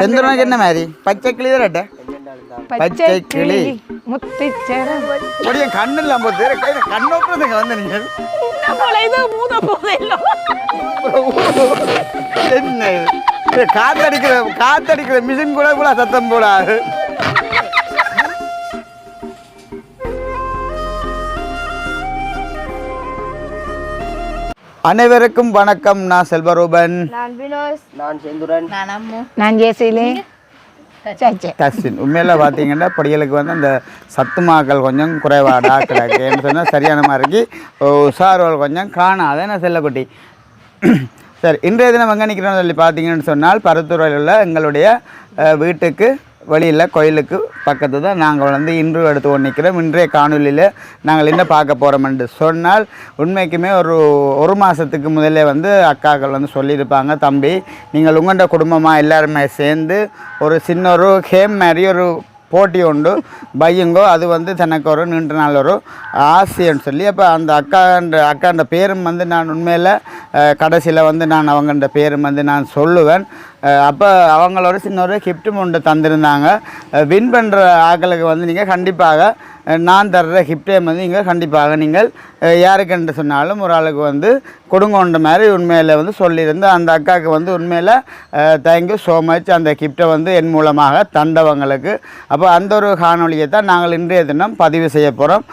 செந்தூரனுக்கு என்ன மாதிரி? பச்சை கிளி தரட்ட பச்சை கிளி. முத்திச்சரம் அப்படியே கண்ணு இல்லாம போது கண்ணோக்கிறதுங்க வந்து நீங்கள் என்ன காத்தடிக்கிற காத்தடிக்கிற மிஷின் கூட கூட சத்தம் போடாது. அனைவருக்கும் வணக்கம். நான் செல்வரூபன். நான் வினோஸ். நான் செந்துரன். நான் அம்மு. நான் ஜேசிலே சச்சே டஸ்டின் உண்மையில பார்த்தீங்கன்னா படிகளுக்கு வந்து அந்த சத்துமாக்கள் கொஞ்சம் குறைவாடா கிடக்கு என்ன சொன்னால் சரியான மாதிரி உஷார்கள் கொஞ்சம் காணாத என்ன செல்லக்குட்டி? சரி இன்றைய தினம் எங்கே நிற்கிறோம்னு சொல்லி பார்த்தீங்கன்னு சொன்னால் பருத்துறையில் உள்ள எங்களுடைய வீட்டுக்கு வழியில் கோயிலுக்கு பக்கத்து தான் நாங்கள் வந்து இன்று எடுத்து கொண்டு நிற்கிறோம் இன்றைய காணொலியில் நாங்கள் என்ன பார்க்க போகிறோம் என்று சொன்னால் உண்மைக்குமே ஒரு ஒரு மாதத்துக்கு முதலே வந்து அக்காக்கள் வந்து சொல்லியிருப்பாங்க தம்பி நீங்கள் உங்கள்கிட்ட குடும்பமாக எல்லாருமே சேர்ந்து ஒரு சின்ன ஒரு கேம் மாதிரி ஒரு போட்டி உண்டு. பையங்கோ அது வந்து தனக்கு ஒரு நீண்ட நாள் ஒரு ஆசைன்னு சொல்லி. அப்போ அந்த அக்கான்ற அக்கான்ற பேரும் வந்து நான் உண்மையில் கடைசியில் வந்து நான் அவங்கன்ற பேரும் வந்து நான் சொல்லுவேன். அப்போ அவங்களோட சின்ன ஒரு கிஃப்ட்டும் ஒன்று தந்திருந்தாங்க. வின் பண்ணுற ஆட்களுக்கு வந்து நீங்கள் கண்டிப்பாக நான் தர்ற கிஃப்டே வந்து நீங்கள் கண்டிப்பாக நீங்கள் யாருக்கென்று சொன்னாலும் ஒரு ஆளுக்கு வந்து கொடுங்கோன்ற மாதிரி உண்மையில் வந்து சொல்லியிருந்து அந்த அக்காவுக்கு வந்து உண்மையில் தேங்க்யூ ஸோ மச் அந்த கிஃப்டை வந்து என் மூலமாக தந்தவங்களுக்கு. அப்போ அந்த ஒரு காணொலியை தான் நாங்கள் இன்றைய தினம் பதிவு செய்ய போகிறோம்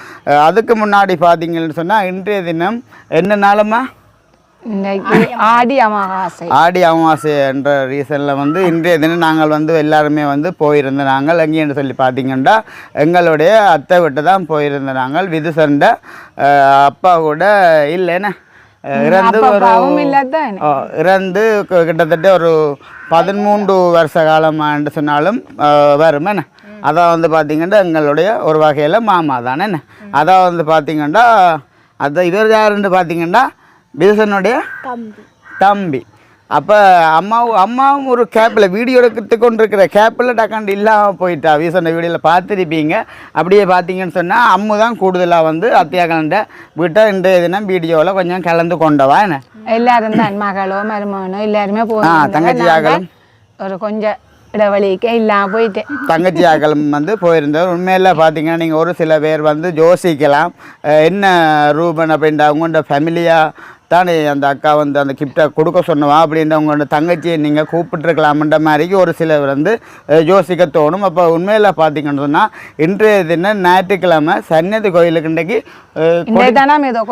அதுக்கு முன்னாடி பார்த்தீங்கன்னு சொன்னால் இன்றைய தினம் என்ன நாளுமா ஆடி அமாவாசை. ஆடி அமாவாசை. என்ற ரீசனில் வந்து இன்றைய தினம் நாங்கள் வந்து எல்லாருமே வந்து போயிருந்த நாங்கள் எங்கேன்னு சொல்லி பார்த்தீங்கன்னா எங்களுடைய அத்தை விட்டு தான் போயிருந்த நாங்கள் விதுசண்ட அப்பா கூட இல்லைன்னு இறந்து ஒரு இறந்து கிட்டத்தட்ட ஒரு பதிமூன்று வருஷ காலமான்னு சொன்னாலும் வரும் என்ன? அதான் வந்து பார்த்திங்கன்னா எங்களுடைய ஒரு வகையில் மாமா தானே என்ன? அதான் வந்து பார்த்திங்கன்னா அதான் இவர் யாருன்னு பார்த்தீங்கன்னா பிதுசனுடைய தம்பி. தம்பி. அப்போ அம்மாவும் அம்மாவும் ஒரு கேப்பில் வீடியோ எடுத்து கொண்டு இருக்கிற கேப்பில் டக்காண்டு இல்லாமல் போயிட்டா. வீசன வீடியோவில் பார்த்துருப்பீங்க. அப்படியே பார்த்தீங்கன்னு சொன்னால் அம்மு தான் கூடுதலாக வந்து அத்தியாக்கலண்ட வீட்டை இன்றைய தினம் வீடியோவில் கொஞ்சம் கலந்து கொண்டவா என்ன? எல்லாரும் தான் மகளோ மருமகனோ எல்லாருமே போய் தங்கச்சி ஆகலும். ஒரு கொஞ்சம் இடைவெளிக்கு இல்லாம போயிட்டேன் தங்கச்சி ஆக்களும் வந்து போயிருந்தவர். உண்மையில் பார்த்தீங்கன்னா நீங்கள் ஒரு சில பேர் வந்து யோசிக்கலாம். என்ன ரூபன் அப்படின்ற அவங்களோட ஃபேமிலியாக தானே அந்த அக்கா வந்து அந்த கிஃப்டை கொடுக்க சொன்னவா? அப்படின்ற உங்களோட தங்கச்சியை நீங்கள் கூப்பிட்டுருக்கலாம்ன்ற மாதிரிக்கு ஒரு சிலர் வந்து யோசிக்க தோணும். அப்போ உண்மையில் பார்த்தீங்கன்னு சொன்னால் இன்றைய தினம் ஞாயிற்றுக்கிழமை சன்னதி கோயிலுக்கு இன்றைக்கு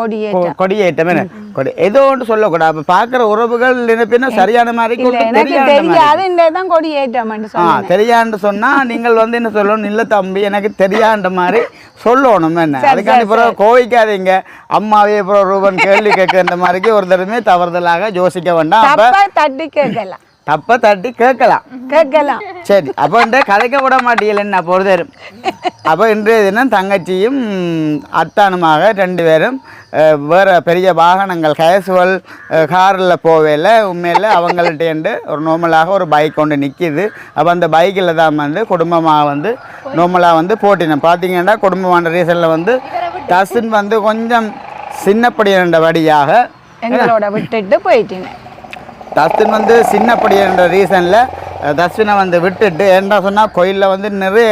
கொடியேற்றம் கொடியேற்றம் கொடி ஏதோ ஒன்று சொல்லக்கூடாது. அப்போ பார்க்குற உறவுகள் நினைப்பினா சரியான மாதிரி கொடியேற்றம்னு ஆ சொன்னேன் தெரியாண்டு சொன்னா நீங்கள் வந்து என்ன சொல்லணும்? இல்ல தம்பி எனக்கு தெரியாண்ட மாதிரி சொல்லணும் என்ன? அதுக்காண்டி பிறகு கோவிக்காதீங்க. அம்மாவே அப்புறம் ரூபன் கேள்வி கேட்கிற மாதிரிக்கு ஒரு தடவை தவறுதலாக யோசிக்க வேண்டாம். அப்ப தட்டி கேட்கலாம். தப்ப தட்டி கேட்கலாம். கேட்கலாம். சரி அப்போ இந்த கதைக்க விட மாட்டீங்கள என்ன? பொறுத்தரும் அப்போ இன்றைய தினம் தங்கச்சியும் அத்தானுமாக ரெண்டு பேரும் வேற பெரிய வாகனங்கள் கேசுவல் காரில் போவேல உண்மையில் அவங்கள்ட்டேண்டு ஒரு நார்மலாக ஒரு பைக் கொண்டு நிற்கிது அப்போ அந்த பைக்கில் தான் வந்து குடும்பமாக வந்து நார்மலாக வந்து போட்டினோம். பார்த்தீங்கன்னா குடும்பமான ரீசனில் வந்து டசின் வந்து கொஞ்சம் சின்னப்படியாண்டபடியாக எங்களோட விட்டுட்டு போயிட்டேன் தஸ்வின் வந்து சின்னப்படி என்ற ரீசனில் தஸ்வினை வந்து விட்டுட்டு என்ன சொன்னால் கோயிலில் வந்து நிறைய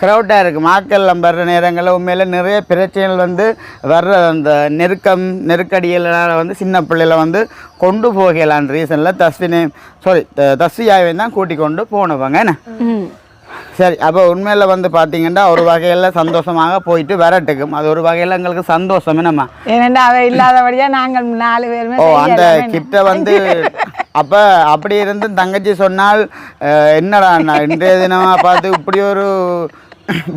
க்ரௌட்டாக இருக்குது மாக்கள் வர்ற நேரங்களில் உண்மையில் நிறைய பிரச்சனைகள் வந்து வர்ற அந்த நெருக்கம் நெருக்கடிகளால் வந்து சின்ன பிள்ளைகளை வந்து கொண்டு போகலான்ற ரீசனில் தஸ்வினை சாரி தஸ்வியாவை தான் கூட்டிக் கொண்டு போனவங்க என்ன? சரி அப்போ உண்மையில் வந்து பார்த்தீங்கன்னா ஒரு வகையில் சந்தோஷமாக போயிட்டு வரட்டுக்கும். அது ஒரு வகையில் எங்களுக்கு சந்தோஷம் என்னம்மா? ஏனெண்டா அவ இல்லாதபடியா நாங்கள் நாலு பேருமே ஓ அந்த கிட்ட வந்து அப்ப அப்படி இருந்து தங்கச்சி சொன்னால் என்னடா இன்றைய தினமா பார்த்து இப்படி ஒரு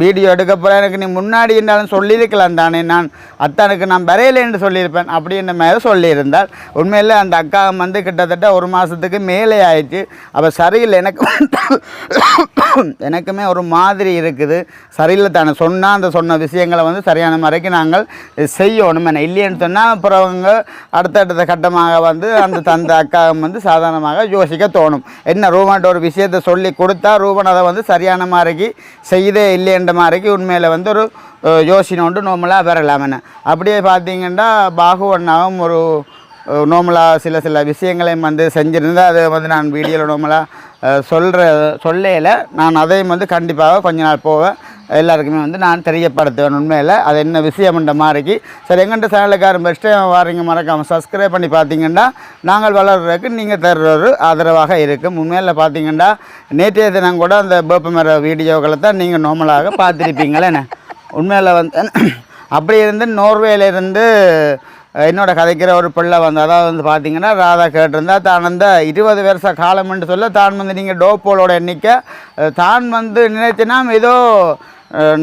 வீடியோ எடுக்க போகிறேன் எனக்கு நீ முன்னாடி இருந்தாலும் சொல்லியிருக்கலாம் தானே. நான் அத்தானுக்கு நான் வரையில என்று சொல்லியிருப்பேன். அப்படின்ற மாதிரி சொல்லியிருந்தால் உண்மையில் அந்த அக்கா வந்து கிட்டத்தட்ட ஒரு மாதத்துக்கு மேலே ஆயிடுச்சு. அப்போ சரியில்லை. எனக்கு எனக்குமே ஒரு மாதிரி இருக்குது. சரியில்லை தானே. சொன்னால் அந்த சொன்ன விஷயங்களை வந்து சரியான முறைக்கு நாங்கள் செய்யணும் என்ன இல்லைன்னு சொன்னால் அப்புறவங்க அடுத்தடுத்த கட்டமாக வந்து அந்த தந்த அக்கா வந்து சாதாரணமாக யோசிக்க தோணும். என்ன ரூபன்ட்ட ஒரு விஷயத்தை சொல்லி கொடுத்தா ரூபன் அதை வந்து சரியான மாதிரிக்கு செய்தே இல்லை. இல்லைன்ற மாதிரிக்கு உண்மையில் வந்து ஒரு யோசனை உண்டு நோமலாக வரலாம் அப்படியே பார்த்தீங்கன்னா பாகு அண்ணாவும் ஒரு நோமலாக சில சில விஷயங்களையும் வந்து செஞ்சுருந்தேன் அதை வந்து நான் வீடியோவில் நோமலாக சொல்கிற சொல்லையில் நான் அதையும் வந்து கண்டிப்பாக கொஞ்ச நாள் போவேன். எல்லாருக்குமே வந்து நான் தெரியப்படுத்துவேன் உண்மையில். அது என்ன விஷயம்ன்ற மாதிரிக்கு சரி எங்கள்கிட்ட சேனலுக்காரன் பெஸ்ட்டு வாரிங்க வாரீங்க மறக்காமல் சப்ஸ்கிரைப் பண்ணி பார்த்தீங்கன்னா நாங்கள் வளர்கிறதுக்கு நீங்கள் தர்ற ஒரு ஆதரவாக இருக்கும். உண்மையில் பார்த்தீங்கன்னா நேற்றைய தினம் கூட அந்த வேப்பமர வீடியோக்களை தான் நீங்கள் நார்மலாக பார்த்துருப்பீங்களேண்ணே உண்மையில் வந்து அப்படி இருந்து நோர்வேலேருந்து என்னோட கதைக்கிற ஒரு பிள்ளை வந்து அதாவது வந்து பார்த்தீங்கன்னா ராதா கேட்டிருந்தா தான் அந்த இருபது வருஷ காலம்னு சொல்ல தான் வந்து நீங்கள் டோப்போலோட எண்ணிக்கை தான் வந்து நினைத்தினா ஏதோ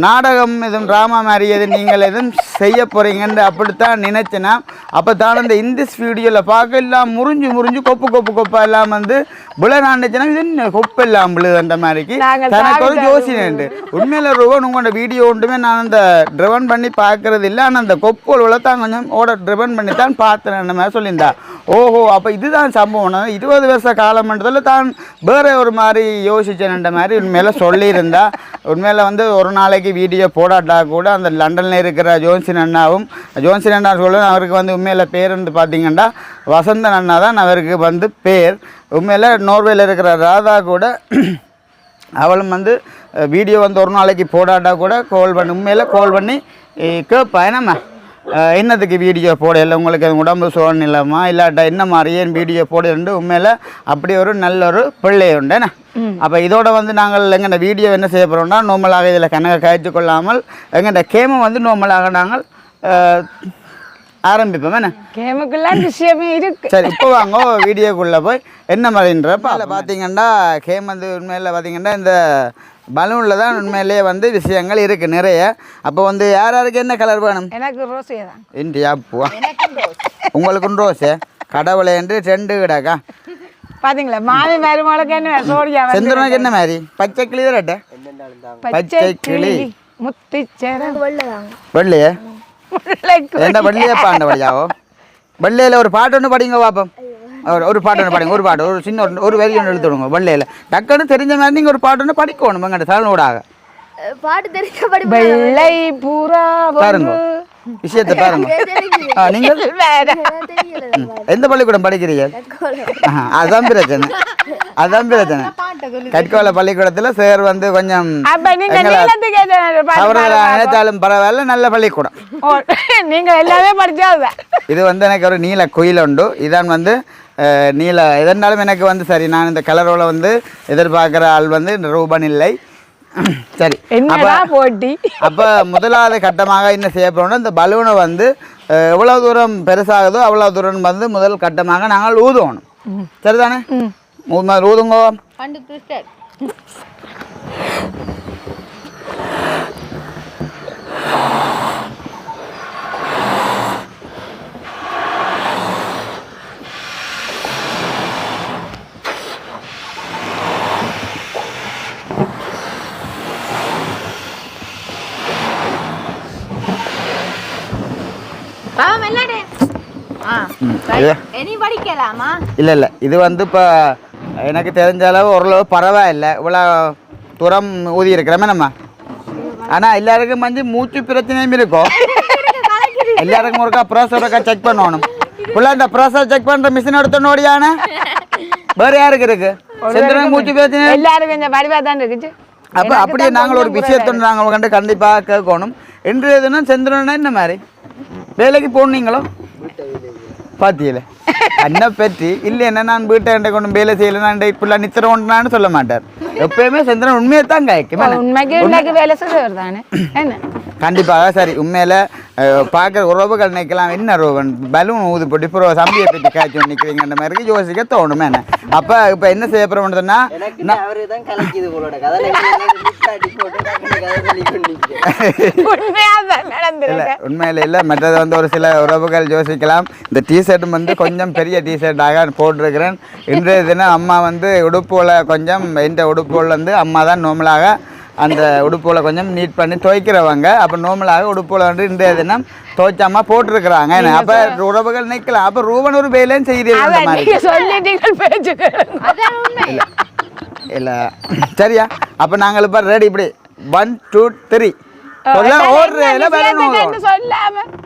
நாடகம் எதுவும் ட்ராமா மாதிரி எதுவும் நீங்கள் எதுவும் செய்ய போகிறீங்கன்னு அப்படித்தான் நினைச்சேன்னா அப்போ தான் அந்த இந்திஸ் வீடியோவில் பார்க்க எல்லாம் முறிஞ்சு முறிஞ்சு கொப்பு கொப்பு கொப்பா எல்லாம் வந்து விழனாண்டுச்சுன்னா இது கொப்பு எல்லாம் விழுதுன்ற மாதிரிக்கு? தனக்கு ஒரு சாவிட்டாரு. ஜோசினு உண்மையில் ருவன் உங்களோட வீடியோ ஒன்றுமே நான் அந்த ட்ரிவன் பண்ணி பார்க்கறது இல்லை. ஆனால் அந்த கொப்போல் தான் கொஞ்சம் ஓட ட்ரிவன் பண்ணி தான் பார்த்தேன் மாதிரி சொல்லியிருந்தா. ஓஹோ அப்போ இதுதான் சம்பவம். இருபது வருஷ காலம்ன்றதில் தான் வேற ஒரு மாதிரி யோசிச்சேன்ன்ற மாதிரி உண்மையில சொல்லியிருந்தா. உண்மையில் வந்து ஒரு நாளைக்கு வீடியோ போடாட்டா கூட அந்த லண்டனில் இருக்கிற ஜோன்சன் அண்ணாவும் ஜோன்சன் அண்ணா சொல்ல அவருக்கு வந்து உண்மையில் பேர் வந்து பார்த்தீங்கன்னா வசந்தன் அண்ணா தான் அவருக்கு வந்து பேர். உண்மையில் நோர்வேல இருக்கிற ராதா கூட அவளும் வந்து வீடியோ வந்து ஒரு நாளைக்கு போடாட்டா கூட கால் பண்ணி உண்மையில் கால் பண்ணி "ஏய், கேட்பா என்னம்மா? என்னத்துக்கு வீடியோ போடல? உங்களுக்கு உடம்பு சோழன் இல்லாமா இல்லாட்டா என்ன மாதிரி ஏன் வீடியோ போடுன்னு உண்மையில் அப்படி ஒரு நல்ல ஒரு பிள்ளை உண்டு என்ன? அப்போ இதோட வந்து நாங்கள் எங்கள்ட வீடியோ என்ன செய்ய போகிறோம்னா நார்மலாக இதில் கணக்கை கழித்து கொள்ளாமல் எங்கள்ட கேமை வந்து நார்மலாக நாங்கள் அஹ், ஆரம்பிப்போம் என்ன? கேமுக்குள்ள விஷயமே இருக்கு. சரி இப்போ வாங்க வீடியோக்குள்ளே போய் என்ன மாதிரின்ற அதில் பார்த்தீங்கன்னா கேம் வந்து உண்மையில் பார்த்தீங்கன்னா இந்த பலூனில் தான் உண்மையிலேயே வந்து விஷயங்கள் இருக்குது நிறைய. அப்போ வந்து யார் யாருக்கு என்ன கலர் வேணும்? எனக்கு ரோசியை தான். இந்தியா பூவா? உங்களுக்கும் ரோஸு கடவுளை என்று ரெண்டு கிடாக்கா? பாத்தீங்களா? மாமி மருமகளுக்கு என்ன சோடியா செந்தூரனுக்கு என்ன மாதிரி? பச்சை கிளி தரட்ட பச்சை கிளி. முத்திச்சரம் வெள்ளையே? என்ன வெள்ளையே பாண்ட படியாவோ வெள்ளையில் ஒரு பாட்டு ஒன்று படிங்க பாப்போம். ஒரு ஒரு பாட்டு ஒன்று படிங்க ஒரு பாட்டு ஒரு சின்ன ஒரு ஒரு வரி ஒன்று எழுத்துடுங்க வெள்ளையில் டக்குன்னு தெரிஞ்ச மாதிரி நீங்கள் ஒரு பாட்டு ஒன்று படிக்கணும் எங்கிட்ட சலனூடாக பாட்டு தெரிஞ்ச படி வெள்ளை புறா பாருங்க விஷயத்தை பாருங்க நீங்கள் எந்த பள்ளிக்கூடம் படிக்கிறீங்க அதான் பிரச்சனை அதான் பிரச்சனை கற்கோல பள்ளிக்கூடத்தில் சார் வந்து கொஞ்சம். நினைச்சாலும் பரவாயில்ல நல்ல பள்ளிக்கூடம் நீங்க எல்லாமே படிச்சாதான் இது வந்து எனக்கு ஒரு நீல குயில் உண்டு இதான் வந்து நீல எதனாலும் எனக்கு வந்து சரி நான் இந்த கலரோட வந்து எதிர்பார்க்குற ஆள் வந்து ரூபன் இல்லை. சரி. போட்டி? அப்போ முதலாவது கட்டமாக என்ன செய்ய போறோம்னா இந்த பலூனை வந்து அஹ், எவ்வளவு தூரம் பெருசாகுதோ அவ்வளோ தூரம் வந்து முதல் கட்டமாக நாங்கள் ஊதுவணும் சரிதானே? ஊதுங்கோ பண்டு கிறிஸ்டர் பாவம் என்னடே ஆ இது இனி படிக்கலாமா இல்லை இல்லை. இது வந்து இப்போ எனக்கு தெரிஞ்ச அளவு ஓரளவு பரவாயில்லை இவ்வளோ தூரம் ஊதி இருக்கிறோமே நம்ம. ஆனால் எல்லாருக்கும் வந்து மூச்சு பிரச்சனையும் இருக்கும். எல்லாருக்கும் ஒருக்கா ப்ரெஷர் ஒருக்கா செக் பண்ணணும். ஃபுல்லாக இந்த ப்ரெஷர் செக் பண்ணுற மிஷின் எடுத்து ஓடியானே வேறு யாருக்கு இருக்கு? செந்திரன் மூச்சு பிரச்சனை? எல்லாரும் கொஞ்சம் வடிவா தான் இருக்குது. அப்போ அப்படியே நாங்கள் ஒரு விஷயத்தை நாங்கள் கண்டு கண்டிப்பாக கேட்கணும். இன்றைய தினம் செந்திரனா என்ன மாதிரி வேலைக்கு போனீங்களோ பாத்தியில. என்ன பற்றி இல்லைன்னா நான் வீட்டை கொண்டு வேலை செய்யலை நான் இப்படிலாம் நித்திரம் சொல்ல மாட்டார். எப்பயுமே செந்திரன் உண்மையை தான் காய்க்கும் என்ன? உண்மைக்கு வேலை செய்தவர் தானே? என்ன? கண்டிப்பாக சரி உண்மையில் பார்க்குற உறவுகள் நினைக்கலாம் என்ன ரோவன்? பலூன் ஊது போட்டு இப்போ சம்பியை பற்றி காய்ச்சி நிற்கிறீங்கன்ற மாதிரி யோசிக்க தோணுமே என்ன? அப்போ இப்போ என்ன செய்ய போகிறோம்னா நடந்திருக்கு. உண்மையில் இல்லை. மற்றது வந்து ஒரு சில உறவுகள் யோசிக்கலாம். இந்த டிஷர்ட்டும் வந்து கொஞ்சம் பெரிய டிஷர்ட்டாக போட்டிருக்கிறேன். இன்றைய தினம் அம்மா வந்து உடுப்புல கொஞ்சம் இந்த உடுப்புல வந்து அம்மா தான் நார்மலாக அந்த உடுப்புல கொஞ்சம் நீட் பண்ணி துவைக்கிறவங்க. அப்போ நார்மலாக உடுப்புல வந்து இன்றைய தினம் துவைச்சாம போட்டிருக்கிறாங்க. அப்போ உறவுகள் நிற்கலாம் அப்போ ரூபன் ஒரு வேலையும் செய்கிறீர்கள் இல்லை. சரியா? அப்போ நாங்கள் இப்போ ரெடி இப்படி. ஒன் டூ த்ரீ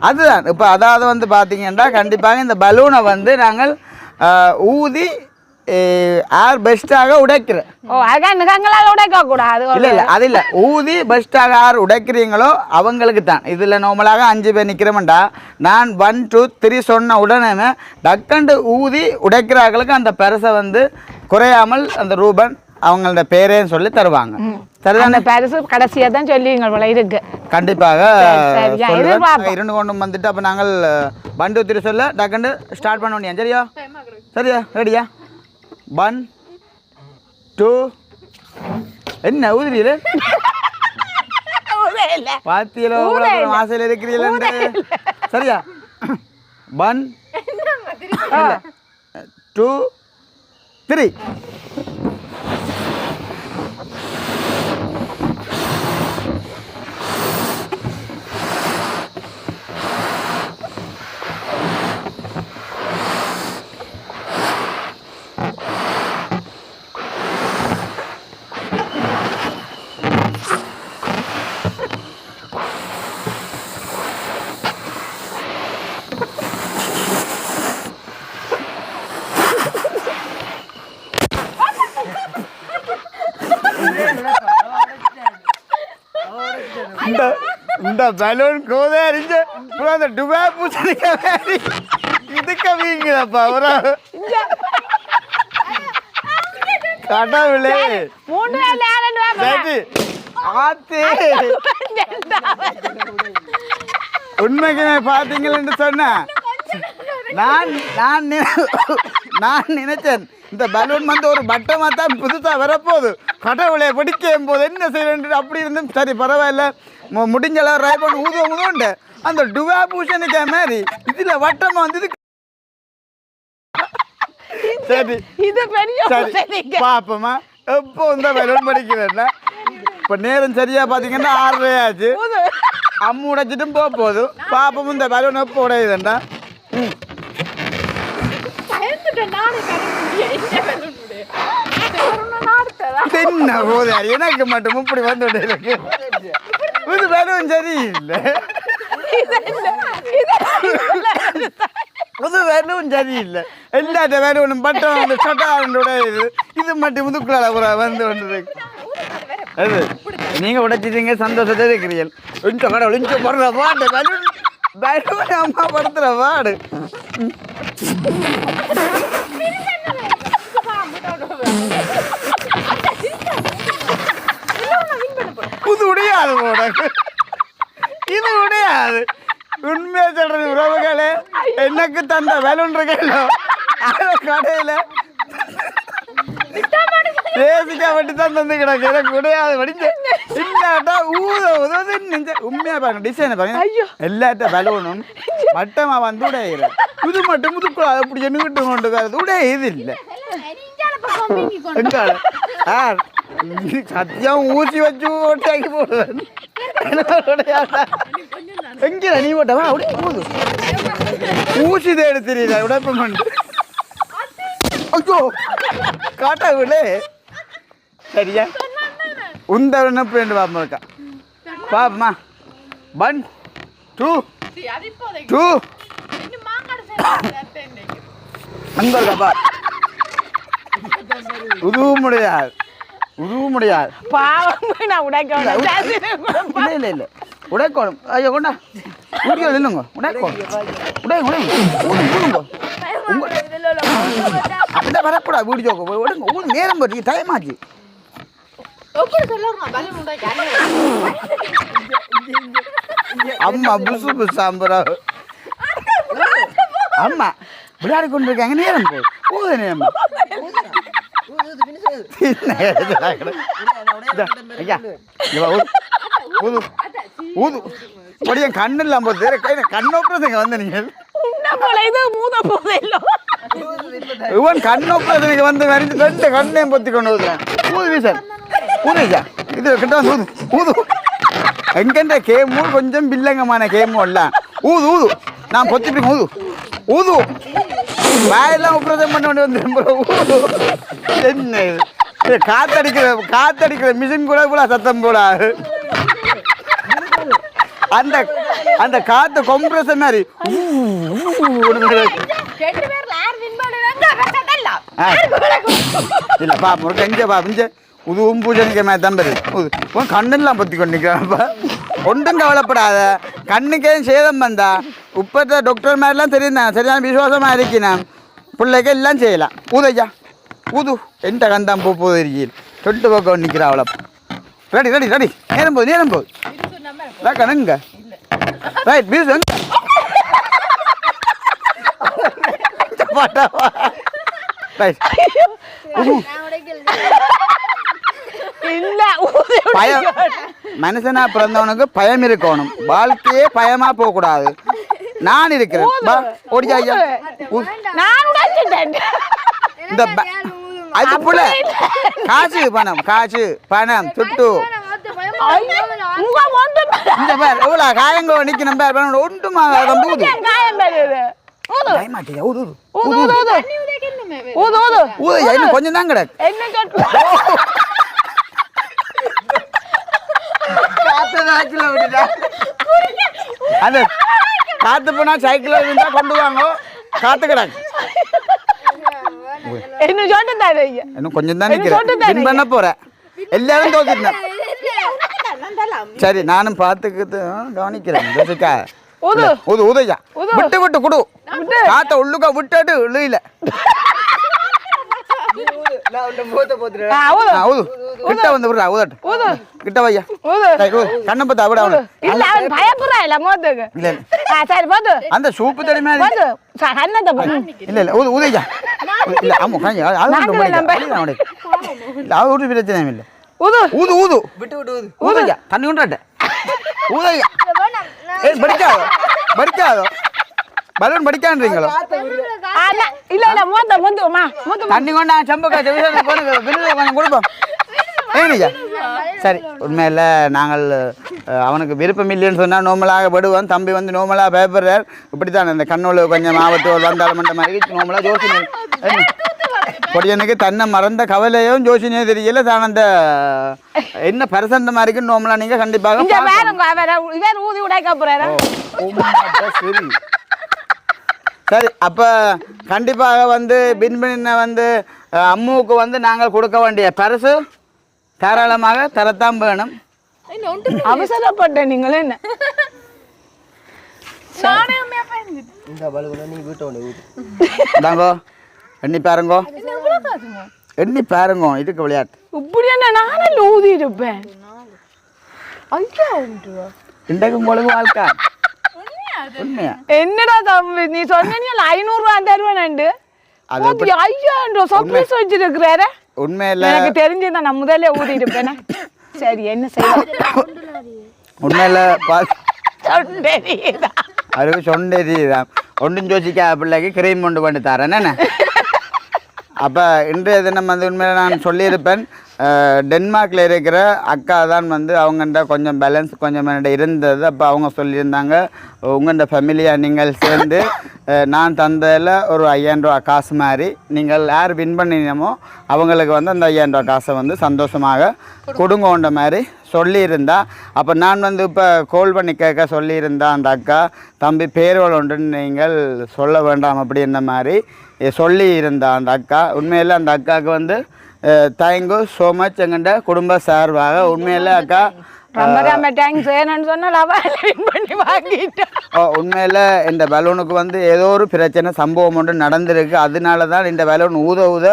அதுதான். இப்போ அதாவது வந்து பார்த்தீங்கன்னா கண்டிப்பாக இந்த பலூனை வந்து நாங்கள் ஊதி ஏர் பெஸ்ட்டாக உடைக்கிறோம் ஓ அதான் நிகங்களால் உடைக்க கூடாது இல்ல இல்ல அது இல்ல. ஊதி பெஸ்ட்டாக யார் உடைக்கிறீங்களோ அவங்களுக்கு தான். இதுல நார்மலாக அஞ்சு பேர் நிக்கிறோம்டா. நான் ஒன் டூ த்ரீ சொன்ன உடனே டக்கண்டு ஊதி உடைக்கிறார்களுக்கு அந்த பரிசை வந்து குறையாமல் அந்த ரூபன் அவங்களோட பேரேன்னு சொல்லி தருவாங்க. சரிதானே? பரிசு கடைசியா தான் சொல்லிங்க போல இருக்கு. கண்டிப்பாக. இரண்டு கொண்டு வந்துட்டு அப்போ நாங்கள் பண்டு திரு சொல்ல டக்கண்டு ஸ்டார்ட் பண்ண முடியும் சரியா? சரியா? ரெடியா ஒன் டூ என்ன ஊதுறீல பாத்தியலோ ஆசையில் இருக்கிறீங்களே சரியா? ஒன் டூ த்ரீ இந்த இந்த பலூன் கோதே அறிஞ்சு அப்புறம் அந்த டுபா பூசணிக்க இதுக்க வீங்குதப்பா ஒரு கடவுளே வா சரி ஆத்து உண்மைக்குமே பார்த்தீங்களன்னு சொன்னேன் நான் நான் நினை- நான் நினைச்சேன் இந்த பலூன் வந்து ஒரு பட்டமாக தான் புதுசாக வரப்போகுது கடவுளை பிடிக்கும் போது என்ன செய்யணும் அப்படி இருந்தும் சரி பரவாயில்ல மு- முடிஞ்ச அளவு ட்ரை பண்ணி ஊதுவோம் ஊதுவோண்டு அந்த டுவா பூஷனுக்கே மாதிரி இதில் வட்டமாக வந்து இது சரி. இது பெரிய சரி. பாப்போமா. எப்போ இந்த பலூன் படிக்கிறேன்னா இப்போ நேரம் சரியா பார்த்தீங்கன்னா ஆறரை ஆச்சு. அம்மு உடைச்சிட்டும் போக போகுது. பாப்போம் இந்த பலூன் எப்போ உடையுதுண்டா என்ன போதாரு எனக்கு மட்டும் இப்படி வந்து இருக்கு இது சரியில்லை புது வேலும் சரியில்லை எல்லாத்த ஒன்றும் பட்டம் வந்து சட்டாண்டோட இது இது மட்டும் முதுக்குள்ள ஒரு வந்து கொண்டு அது நீங்கள் உடைச்சிட்டீங்க சந்தோஷத்தை இருக்கிறீர்கள் இஞ்ச கடவுள் இஞ்ச போடுற பாடு பலூன் பலூன் அம்மா படுத்துற பாடு உடையாது உனக்கு இது உடையாது. உண்மையா சொல்றது உறவுகளே எனக்கு தந்த இருக்கല്ലോ அந்த கடையில பேசிக்கா வட்டி தான் தந்து கிடக்கு. எனக்கு உடையாது வடிஞ்சு இல்லாட்டா ஊத உதவு நெஞ்ச. உண்மையா பாருங்க டிசைன் பாருங்க. எல்லாட்ட பலூனும் வட்டமா வந்து உடையிற இது மட்டும் முதுக்குள்ள அப்படி எண்ணிக்கிட்டு கொண்டு வருது உடைய இது இல்லை யார் சத்தியம் ஊசி வச்சு ஓட்டாக்கி போடுவேன் எங்கே நீ ஓட்டவா அப்படியே போதும் ஊசி தேடு தெரியல உடப்பம் பண்ணு ஐயோ காட்டா விடு சரியா உந்த உணப்பு ரெண்டு பாப்பா இருக்கா பாப்பமா ஒன் டூ டூ அங்க இருக்காப்பா உதுவும் முடியாது உதவும் முடியாது. பாவம் நான் உடைக்க வேண்டாம். சரி, இல்லை இல்லை இல்லை. உடைக்கோணும். ஐயோ கொண்டா. உடைக்க நில்லுங்க. உடைக்கோணும். உடைய உடைங்க ஊடுங்க அப்படிதான் வரக்கூடாது வீடு ஜோக்க. போய் விடுங்க ஊடு நேரம் போட்டு டைம் ஆச்சு. அம்மா புசு புசு அம்பரா அம்மா விளையாடி கொண்டு இருக்காங்க நேரம் போய் ஊது நேரம் ஊது. ஊது ஊது பொடியன் கண்ணு இல்லாம போது வேற கை கண்ணோப்பதுங்க வந்து நீங்கள் உன்னை போல இது மூத போதில்லோ இவன் கண்ணோப்பதுக்கு வந்து வரைந்து ரெண்டு கண்ணையும் பொத்தி கொண்டு வருகிறேன் ஊது வீசன் ஊது ஐயா இது கிட்ட ஊது ஊது எங்கென்ற கேமு கொஞ்சம் பில்லங்கமான கேமு இல்ல ஊது ஊது நான் பொத்திட்டு ஊது ஊது வாயெல்லாம் உப்ரதம் பண்ண வேண்டி வந்து என்ன காத்தடிக்கிற காத்தடிக்கிற மிஷின் கூட கூட சத்தம் போடாது அந்த அந்த காத்து கொம்ப்ரஸர் மாதிரி ஊ, ஊ, ஊன்னு ரெண்டு பேர்ல யார் வின் பண்ணுறாங்க ஆ. இல்ல பாப்போம் ஒரு கஞ்ச பாப்போம் உது பூஜனிக்க மாதிரி தான் பெரு. கண்ணெல்லாம் பற்றி கொண்டு நிற்கிறான்ப்பா ஒன்றும் கவலைப்படாத. கண்ணுக்கே சேதம் வந்தா உப்பத்த டாக்டர் மாதிரிலாம் தெரியும் சரியான விசுவாசமாக இருக்கணும் பிள்ளைக்கு எல்லாம் செய்யலாம் ஊதையா ஊது எந்த கந்தான் போ போது இருக்கீள் தொட்டு பக்கம் நிற்கிறா அவளை ரெடி ரெடி ரெடி நேரம் போகுது நேரம் போகுது கணங்க ரைட் ஊதி பயம் மனுஷனா பிறந்தவனுக்கு பயம் இருக்கணும் வாழ்க்கையே பயமா போக கூடாது நான் இருக்கிறேன். பா ஓடியா ஐயா. ஊ. நான் உடைச்சிட்டேன். இந்த அது புள்ள. காசு பணம் காசு பணம் துட்டு. இந்த பேர் எவ்வளோ காயங்க நிற்கணும் பேர் பேர் ஒன்றுமா ஊது. காயம் பெறுது ஊது. பயமாட்டியா ஊது ஊது. ஊது ஊது ஊது ஊது. ஊது. ஊது இன்னும் கொஞ்சம் தான் கிடக்கு அந்த காத்து போனா சைக்கிள் இருந்தா கொண்டு வாங்க. காத்து கிடக்கு. என்ன சொல்லிட்டு ஐயா? இன்னும் கொஞ்சம் தான் வின் பண்ண போறேன். எல்லாரும் தோத்துட்டேன். சரி நானும் பார்த்துக்கிட்டு கவனிக்கிறேன். யோசிக்கா ஊது. ஊது ஊதையா? ஊது. விட்டு விட்டு குடு. காத்த உள்ளுக்க விட்டுட்டு இழுயில நான் உன்னை மூத்த போத்துறேன் ஆ ஊது. ஆ, ஊது. கிட்ட வந்து விடுறா ஊதட்டு. ஊது. கிட்ட வையா. ஊது. சரி, ஊது. கண்ணை பார்த்து அவட அவனு. இல்ல அவன் பயப்படுறா இல்ல மோத்துக்கு இல்ல இல்ல. ஆ சரி போது. அந்த சூப்பு தடி மாதிரி போது. ச- கண்ணத்தை போடு இல்ல இல்ல ஊது ஊதையா. இல்ல ஆமா கஞ்சி அது அது நாங்க முடிக்க. நம்ப- அப்படிதான் அவனுக்கு. பலூன் படிக்கான்றீங்களோ? இல்ல இல்ல மோத்த மோத்துமா மோத்து தண்ணி கொண்டா செம்பக்கா கொஞ்சம் கொடுப்போம். சரி உண்மையில் நாங்கள் அவனுக்கு விருப்பம் இல்லைன்னு சொன்னால் நோமலாக விடுவோம் தம்பி வந்து நோமலாக பயப்படுறார். இப்படி தான் இந்த கண்ணூல் கொஞ்சம் ஆபத்து வந்தாலும் மண்ட மாதிரி நோமலாக ஜோசினி. பொடியனுக்கு தன்னை மறந்த கவலையும் ஜோசினியே தெரியல. தான் அந்த என்ன பரிசந்த மாதிரிக்கு நோமலா நீங்கள் கண்டிப்பாக இங்க பார்க்கணும். பாருங்க அவர இவர் ஊதி உடைக்க போறாரு சரி சரி அப்போ கண்டிப்பாக வந்து பின்பின்ன வந்து அம்முவுக்கு வந்து நாங்கள் கொடுக்க வேண்டிய பரிசு தாராளமாக தரத்தான் வேணும். அவசரப்பட்ட நீங்களும் என்ன? இந்த பலுகுல நீ வீட்டை தாங்கோ எண்ணி பாருங்கோ. எண்ணி பாருங்கோ இதுக்கு விளையாட்டு. இப்படி என்ன நானே ஊதி இருப்பேன். ஐயா இன்றைக்கு உங்களுக்கு வாழ்க்கை. என்னடா தம்பி நீ சொன்னீங்க ஐநூறு ரூபா தருவேன் ரூபா சர்ப்ரைஸ் வச்சிருக்கிறாரு. உண்மையில் எனக்கு தெரிஞ்சிருந்தா நான் முதல்ல ஊதி இருப்பேனே சரி என்ன செய்ய? உண்மையில் அதுக்கு சொன்னது தான் ஒன்றும் யோசிக்கா பிள்ளைக்கு கிரீம் கொண்டு பண்ணி தரேன் என்ன? அப்போ இன்றைய தினம் வந்து உண்மையில் நான் சொல்லியிருப்பேன் டென்மார்க்கில் இருக்கிற அக்கா தான் வந்து அவங்கள்ட்ட கொஞ்சம் பேலன்ஸ் கொஞ்சம் என்கிட்ட இருந்தது. அப்போ அவங்க சொல்லியிருந்தாங்க உங்கள்கிட்ட ஃபேமிலியாக நீங்கள் சேர்ந்து நான் தந்ததில் ஒரு ஐயாயிரம் ரூபா காசு மாதிரி. நீங்கள் யார் வின் பண்ணினமோ அவங்களுக்கு வந்து அந்த ஐயாயிரம் ரூபா காசை வந்து சந்தோஷமாக கொடுங்கோன்ற மாதிரி சொல்லியிருந்தா. அப்போ நான் வந்து இப்போ கால் பண்ணி கேட்க சொல்லியிருந்தா அந்த அக்கா தம்பி பேரோல் ஒன்றுன்னு நீங்கள் சொல்ல வேண்டாம் அப்படின்ற மாதிரி சொல்லி இருந்தா அந்த அக்கா. உண்மையில் அந்த அக்காவுக்கு வந்து தேங்க்யூ ஸோ மச் எங்கள்கிட்ட குடும்ப சார்பாக. உண்மையில் அக்கா ரொம்ப ஏன்னு சொன்னால் பண்ணி வாங்கிட்டா. உண்மையில் இந்த பலூனுக்கு வந்து ஏதோ ஒரு பிரச்சனை சம்பவம் ஒன்று நடந்திருக்கு. அதனால தான் இந்த பலூன் ஊத ஊத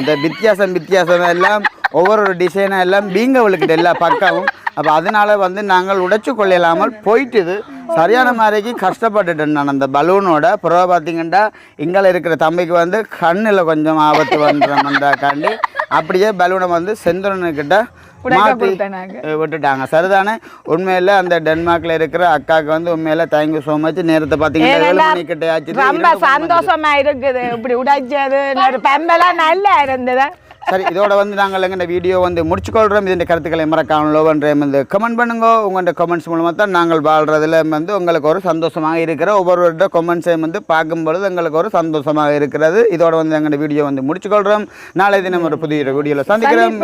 இந்த வித்தியாசம் வித்தியாசம் எல்லாம் ஒவ்வொரு டிசைனாக எல்லாம் பீங்கவளுக்கிட்ட எல்லா பக்கமும். அப்போ அதனால வந்து நாங்கள் உடைச்சு கொள்ளலாமல் போயிட்டுது. சரியான மாதிரிக்கு கஷ்டப்பட்டுட்டேன் நான் அந்த பலூனோட பிறகு பார்த்தீங்கன்னா இங்கே இருக்கிற தம்பிக்கு வந்து கண்ணில் கொஞ்சம் ஆபத்து வந்துடுறோம்ன்றாக்காண்டி அப்படியே பலூனை வந்து செந்தரனுக்கிட்ட விட்டுட்டாங்க. சரிதானே? உண்மையில் அந்த டென்மார்க்கில் இருக்கிற அக்காவுக்கு வந்து உண்மையில் தேங்க்யூ ஸோ மச் நேரத்தை ஆச்சு. ரொம்ப சந்தோஷமா இருக்குது. இப்படி உடைச்சது பெம்பெல்லாம் நல்லா இருந்தது. சரி இதோட வந்து நாங்கள் எங்க இந்த வீடியோ வந்து முடிச்சுக்கொள்கிறோம் இதன் கருத்துக்களை மறக்காமல் லோவன்ற வந்து கமெண்ட் பண்ணுங்க. உங்களோட கமெண்ட்ஸ் மூலமாக தான் நாங்கள் வாழ்றதுல வந்து உங்களுக்கு ஒரு சந்தோஷமாக இருக்கிற ஒவ்வொருவரோட கமெண்ட்ஸையும் வந்து பார்க்கும் பொழுது எங்களுக்கு ஒரு சந்தோஷமாக இருக்கிறது. இதோட வந்து எங்கள் வீடியோ வந்து முடிச்சுக்கொள்கிறோம் நாளை தினம் ஒரு புதிய வீடியோவில் சந்திக்கிறோம்.